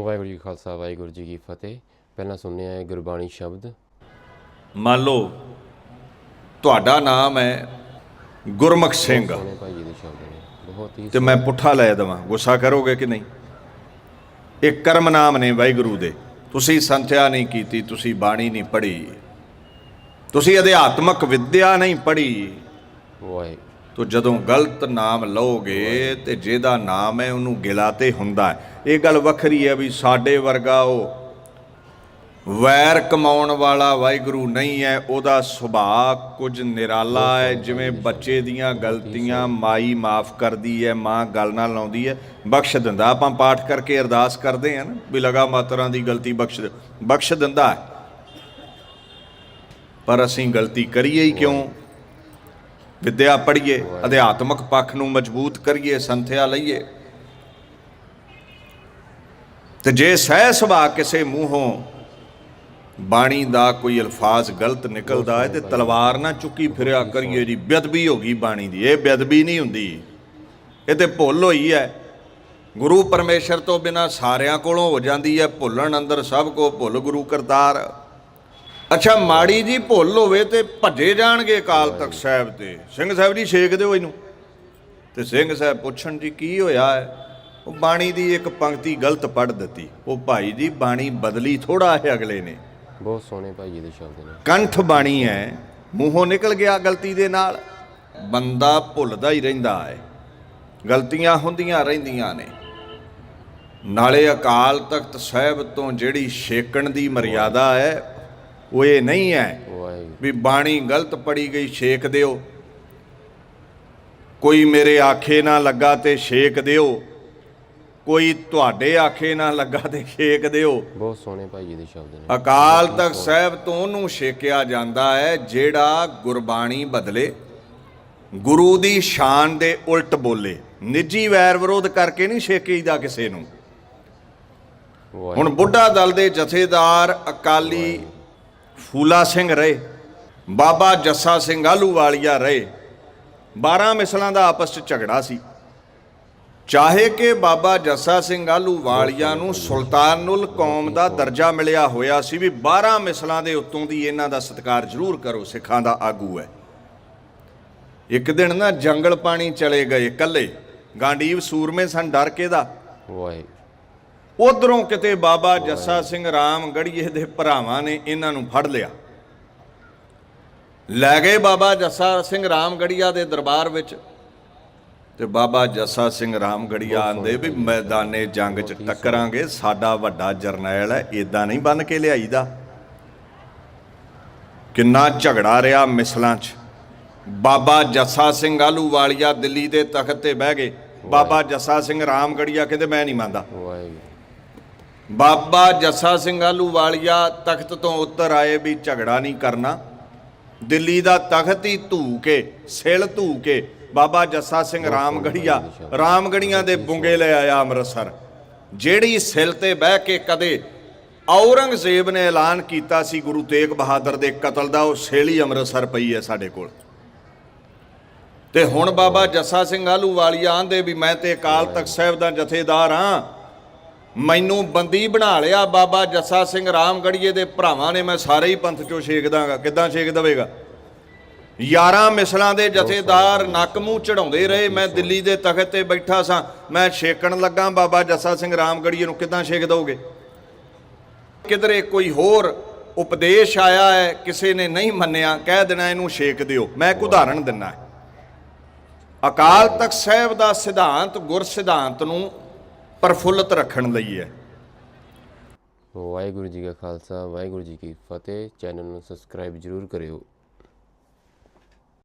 ਵਾਹਿਗੁਰੂ ਜੀ ਖਾਲਸਾ ਵਾਹਿਗੁਰੂ ਜੀ ਕੀ ਫਤਿਹ। ਪਹਿਲਾਂ ਸੁਣਿਆ ਹੈ ਗੁਰਬਾਣੀ ਸ਼ਬਦ। ਮੰਨ ਲਓ ਤੁਹਾਡਾ ਨਾਮ ਹੈ ਗੁਰਮੁਖ ਸਿੰਘ। ਸੋਹਣੇ ਭਾਈ ਜੀ ਦੇ ਸ਼ਬਦ ਨੇ। ਬਹੁਤ ਹੀ ਤੇ ਮੈਂ ਪੁੱਠਾ ਲੈ ਦੇਵਾਂ। ਗੁੱਸਾ ਕਰੋਗੇ ਕਿ ਨਹੀਂ? ਇਹ ਕਰਮ ਨਾਮ ਨੇ ਵਾਹਿਗੁਰੂ ਦੇ। ਤੁਸੀਂ ਸੰਥਿਆ ਨਹੀਂ ਕੀਤੀ ਤੁਸੀਂ ਬਾਣੀ ਨਹੀਂ ਪੜ੍ਹੀ। ਤੁਸੀਂ ਅਧਿਆਤਮਕ ਵਿੱਦਿਆ ਨਹੀਂ ਪੜ੍ਹੀ। ਵਾਹਿ ਤੋ ਜਦੋਂ ਗਲਤ ਨਾਮ ਲਓਗੇ ਤੇ ਜਿਹਦਾ ਨਾਮ ਹੈ ਉਹਨੂੰ ਗਿਲਾ ਤੇ ਹੁੰਦਾ ਹੈ। ਇਹ ਗੱਲ ਵੱਖਰੀ ਹੈ ਵੀ ਸਾਡੇ ਵਰਗਾ ਉਹ ਵੈਰ ਕਮਾਉਣ ਵਾਲਾ ਵਾਹਿਗੁਰੂ ਨਹੀਂ ਹੈ ਉਹਦਾ ਸੁਭਾਅ ਕੁਝ ਨਿਰਾਲਾ ਹੈ ਜਿਵੇਂ ਬੱਚੇ ਦੀਆਂ ਗਲਤੀਆਂ ਮਾਈ ਮਾਫ ਕਰਦੀ ਹੈ ਮਾਂ ਗੱਲ ਨਾਲ ਲਾਉਂਦੀ ਹੈ ਬਖਸ਼ ਦਿੰਦਾ। ਆਪਾਂ ਪਾਠ ਕਰਕੇ ਅਰਦਾਸ ਕਰਦੇ ਹਾਂ ਨਾ ਵੀ ਲਗਾ ਮਾਤਰਾਂ ਦੀ ਗਲਤੀ ਬਖਸ਼ ਬਖਸ਼ ਦਿੰਦਾ ਪਰ ਅਸੀਂ ਗਲਤੀ ਕਰੀਏ ਹੀ ਕਿਉਂ? ਵਿਦਿਆ ਪੜ੍ਹੀਏ, ਅਧਿਆਤਮਕ ਪੱਖ ਨੂੰ ਮਜ਼ਬੂਤ ਕਰੀਏ, ਸੰਥਿਆ ਲਈਏ। ਤੇ ਜੇ ਸਹਿ ਸੁਭਾ ਕਿਸੇ ਮੂੰਹੋਂ ਬਾਣੀ ਦਾ ਕੋਈ ਅਲਫਾਜ਼ ਗਲਤ ਨਿਕਲਦਾ ਹੈ ਤੇ ਤਲਵਾਰ ਨਾ ਚੁੱਕੀ ਫਿਰਿਆ ਕਰੀਏ ਜੀ, ਬੇਅਦਬੀ ਹੋ ਗਈ ਬਾਣੀ ਦੀ। ਇਹ ਬੇਅਦਬੀ ਨਹੀਂ ਹੁੰਦੀ। ਇਹ ਤੇ ਭੁੱਲ ਹੋਈ ਹੈ। ਗੁਰੂ ਪਰਮੇਸ਼ਰ ਤੋਂ ਬਿਨਾ ਸਾਰਿਆਂ ਕੋਲੋਂ ਹੋ ਜਾਂਦੀ ਹੈ। ਭੁੱਲਣ ਅੰਦਰ ਸਭ ਕੋ ਭੁੱਲ ਗੁਰੂ ਕਰਤਾਰ। ਅੱਛਾ ਮਾੜੀ ਜੀ ਭੁੱਲ ਹੋਵੇ ਤੇ ਭੱਜੇ ਜਾਣਗੇ ਅਕਾਲ ਤਖਤ ਸਾਹਿਬ ਤੇ। ਸਿੰਘ ਸਾਹਿਬ ਜੀ ਛੇਕ ਦਿਓ ਇਹਨੂੰ। ਤੇ ਸਿੰਘ ਸਾਹਿਬ ਪੁੱਛਣ ਜੀ ਕੀ ਹੋਇਆ ਹੈ? ਉਹ ਬਾਣੀ ਦੀ ਇੱਕ ਪੰਕਤੀ ਗਲਤ ਪੜ੍ਹ ਦਿੱਤੀ। ਉਹ ਭਾਈ ਜੀ ਬਾਣੀ ਬਦਲੀ ਥੋੜਾ ਹੈ ਅਗਲੇ ਨੇ। ਬਹੁਤ ਸੋਹਣੇ ਭਾਈ ਜੀ ਦੇ ਸ਼ਬਦ ਨੇ। ਕੰਠ ਬਾਣੀ ਹੈ ਮੂੰਹੋਂ ਨਿਕਲ ਗਿਆ ਗਲਤੀ ਦੇ ਨਾਲ। ਬੰਦਾ ਭੁੱਲਦਾ ਹੀ ਰਹਿੰਦਾ ਹੈ। ਗਲਤੀਆਂ ਹੁੰਦੀਆਂ ਰਹਿੰਦੀਆਂ ਨੇ। ਨਾਲੇ ਅਕਾਲ ਤਖਤ ਸਾਹਿਬ ਤੋਂ ਜਿਹੜੀ ਛੇਕਣ ਦੀ ਮਰਿਆਦਾ ਹੈ ਉਹ ਇਹ ਨਹੀਂ ਹੈ ਵੀ ਬਾਣੀ ਗਲਤ ਪੜੀ ਗਈ ਛੇਕ ਦਿਓ। ਕੋਈ ਮੇਰੇ ਆਖੇ ਨਾ ਲੱਗਾ ਤੇ ਛੇਕ ਦਿਓ। ਕੋਈ ਤੁਹਾਡੇ ਆਖੇ ਨਾ ਲੱਗਾ ਤੇ ਛੇਕ ਦਿਓ। ਬਹੁਤ ਸੋਹਣੇ ਭਾਈ ਜੀ ਦੇ ਸ਼ਬਦ ਨੇ। ਅਕਾਲ ਤਖਤ ਸਾਹਿਬ ਤੋਂ ਉਹਨੂੰ ਛੇਕਿਆ ਜਾਂਦਾ ਹੈ ਜਿਹੜਾ ਗੁਰਬਾਣੀ ਬਦਲੇ। ਗੁਰੂ ਦੀ ਸ਼ਾਨ ਦੇ ਉਲਟ ਬੋਲੇ। ਨਿੱਜੀ ਵੈਰ ਵਿਰੋਧ ਕਰਕੇ ਨਹੀਂ ਛੇਕੀਦਾ ਕਿਸੇ ਨੂੰ। ਹੁਣ ਬੁੱਢਾ ਦਲ ਦੇ ਜਥੇਦਾਰ ਅਕਾਲੀ ਫੂਲਾ ਸਿੰਘ ਰਹੇ, ਬਾਬਾ ਜੱਸਾ ਸਿੰਘ ਆਲੂਵਾਲੀਆ ਰਹੇ। 12 ਮਿਸਲਾਂ ਦਾ ਆਪਸ 'ਚ ਝਗੜਾ ਸੀ। ਚਾਹੇ ਕਿ ਬਾਬਾ ਜੱਸਾ ਸਿੰਘ ਆਲੂਵਾਲੀਆ ਨੂੰ ਸੁਲਤਾਨੁਲ ਕੌਮ ਦਾ ਦਰਜਾ ਮਿਲਿਆ ਹੋਇਆ ਸੀ ਵੀ 12 ਮਿਸਲਾਂ ਦੇ ਉੱਤੋਂ ਦੀ ਇਹਨਾਂ ਦਾ ਸਤਿਕਾਰ ਜ਼ਰੂਰ ਕਰੋ, ਸਿੱਖਾਂ ਦਾ ਆਗੂ ਹੈ। ਇੱਕ ਦਿਨ ਨਾ ਜੰਗਲ ਪਾਣੀ ਚਲੇ ਗਏ ਇਕੱਲੇ। ਗਾਂਡੀਵ ਸੂਰਮੇ ਸਨ ਡਰ ਕੇ ਦਾ। ਵਾਹਿਗੁਰੂ। ਉਧਰੋਂ ਕਿਤੇ ਬਾਬਾ ਜੱਸਾ ਸਿੰਘ ਰਾਮ ਗੜੀਏ ਦੇ ਭਰਾਵਾਂ ਨੇ ਇਹਨਾਂ ਨੂੰ ਫੜ ਲਿਆ। ਲੈ ਗਏ ਬਾਬਾ ਜੱਸਾ ਸਿੰਘ ਰਾਮ ਗੜੀਆ ਦੇ ਦਰਬਾਰ ਵਿੱਚ ਤੇ ਬਾਬਾ ਜੱਸਾ ਸਿੰਘ ਰਾਮ ਗੜੀਆ ਆਂਦੇ ਵੀ ਮੈਦਾਨੇ ਜੰਗ 'ਚ ਟੱਕਰਾਂਗੇ ਸਾਡਾ ਵੱਡਾ ਜਰਨੈਲ ਹੈ ਇਦਾਂ ਨਹੀਂ ਬੰਨ ਕੇ ਲਿਆਈਦਾ। ਕਿੰਨਾ ਝਗੜਾ ਰਿਹਾ ਮਿਸਲਾਂ 'ਚ। ਬਾਬਾ ਜੱਸਾ ਸਿੰਘ ਆਲੂਵਾਲੀਆ ਦਿੱਲੀ ਦੇ ਤਖਤ ਤੇ ਬਹਿ ਗਏ। ਬਾਬਾ ਜੱਸਾ ਸਿੰਘ ਰਾਮਗੜੀਆ ਕਹਿੰਦੇ ਮੈਂ ਨਹੀਂ ਮੰਨਦਾ। ਬਾਬਾ ਜੱਸਾ ਸਿੰਘ ਆਲੂਵਾਲੀਆ ਤਖਤ ਤੋਂ ਉੱਤਰ ਆਏ ਵੀ ਝਗੜਾ ਨਹੀਂ ਕਰਨਾ। ਦਿੱਲੀ ਦਾ ਤਖਤ ਹੀ ਧੂ ਕੇ ਸਿਲ ਧੂ ਕੇ ਬਾਬਾ ਜੱਸਾ ਸਿੰਘ ਰਾਮਗੜੀਆ ਰਾਮਗੜੀਆਂ ਦੇ ਬੁੰਗੇ ਲੈ ਆਇਆ ਅੰਮ੍ਰਿਤਸਰ। ਜਿਹੜੀ ਸਿਲ ਤੇ ਬਹਿ ਕੇ ਕਦੇ ਔਰੰਗਜ਼ੇਬ ਨੇ ਐਲਾਨ ਕੀਤਾ ਸੀ ਗੁਰੂ ਤੇਗ ਬਹਾਦਰ ਦੇ ਕਤਲ ਦਾ ਉਹ ਸਿਲ ਹੀ ਅੰਮ੍ਰਿਤਸਰ ਪਈ ਹੈ ਸਾਡੇ ਕੋਲ। ਤੇ ਹੁਣ ਬਾਬਾ ਜੱਸਾ ਸਿੰਘ ਆਲੂਵਾਲੀਆ ਆਂਦੇ ਵੀ ਮੈਂ ਤੇ ਅਕਾਲ ਤਖਤ ਸਾਹਿਬ ਦਾ ਜਥੇਦਾਰ ਹਾਂ ਮੈਨੂੰ ਬੰਦੀ ਬਣਾ ਲਿਆ ਬਾਬਾ ਜੱਸਾ ਸਿੰਘ ਰਾਮਗੜੀਏ ਦੇ ਭਰਾਵਾਂ ਨੇ, ਮੈਂ ਸਾਰੇ ਹੀ ਪੰਥ ਚੋਂ ਛੇਕ ਦਾਂਗਾ। ਕਿੱਦਾਂ ਛੇਕ ਦਵੇਗਾ? 11 ਮਿਸਲਾਂ ਦੇ ਜਥੇਦਾਰ ਨੱਕ ਮੂੰਹ ਚੜਾਉਂਦੇ ਰਹੇ, ਮੈਂ ਦਿੱਲੀ ਦੇ ਤਖਤ ਤੇ ਬੈਠਾ ਸਾਂ। ਮੈਂ ਛੇਕਣ ਲੱਗਾ ਬਾਬਾ ਜੱਸਾ ਸਿੰਘ ਰਾਮਗੜੀਏ ਨੂੰ, ਕਿੱਦਾਂ ਛੇਕ ਦੋਗੇ ਕਿਧਰੇ ਕੋਈ ਹੋਰ ਉਪਦੇਸ਼ ਆਇਆ ਹੈ, ਕਿਸੇ ਨੇ ਨਹੀਂ ਮੰਨਿਆ, ਕਹਿ ਦੇਣਾ ਇਹਨੂੰ ਛੇਕ ਦਿਓ। ਮੈਂ ਇੱਕ ਉਦਾਹਰਣ ਦਿੰਨਾ। ਅਕਾਲ ਤਖਤ ਸਾਹਿਬ ਦਾ ਸਿਧਾਂਤ ਗੁਰ ਸਿਧਾਂਤ ਨੂੰ ਪ੍ਰਫੁੱਲਤ ਰੱਖਣ ਲਈ ਹੈ। ਵਾਹਿਗੁਰੂ ਜੀ ਕਾ ਖਾਲਸਾ, ਵਾਹਿਗੁਰੂ ਜੀ ਕੀ ਫਤਿਹ। ਚੈਨਲ ਨੂੰ ਸਬਸਕ੍ਰਾਈਬ ਜਰੂਰ ਕਰਿਓ।